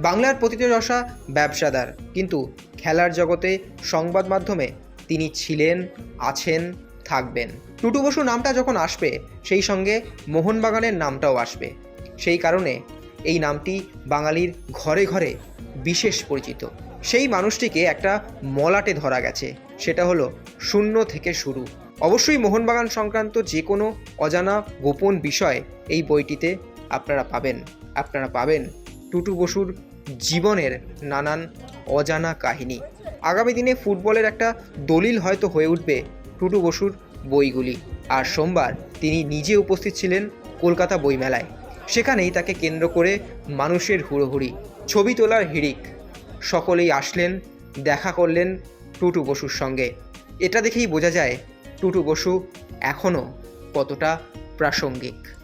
বাংলার প্রতিযোজসা ব্যবসাদার। কিন্তু খেলার জগতে সংবাদ মাধ্যমে তিনি ছিলেন, আছেন, থাকবেন। টুটু বসু নামটা যখন আসবে, সেই সঙ্গে মোহনবাগানের নামটাও আসবে। সেই কারণে এই নামটি বাঙালির ঘরে ঘরে বিশেষ পরিচিত। সেই মানুষটিকে একটা মলাটে ধরা গেছে। সেটা হলো শূন্য থেকে শুরু। অবশ্যই মোহনবাগান সংক্রান্ত যে কোনো অজানা গোপন বিষয় এই বইটিতে আপনারা পাবেন। আপনারা পাবেন টুটু বসুর জীবনের নানান অজানা কাহিনী। আগামী দিনে ফুটবলের একটা দলিল হয়তো হয়ে উঠবে টুটু বসুর বইগুলি। আর সোমবার তিনি নিজে উপস্থিত ছিলেন কলকাতা বইমেলায়। সেখানেই তাকে কেন্দ্র করে মানুষের হুড়োহুড়ি, ছবি তোলার হিড়িক। সকলেই আসলেন, দেখা করলেন টুটু বসুর সঙ্গে। এটা দেখেই বোঝা যায় টুটু বসু এখনও কতটা প্রাসঙ্গিক।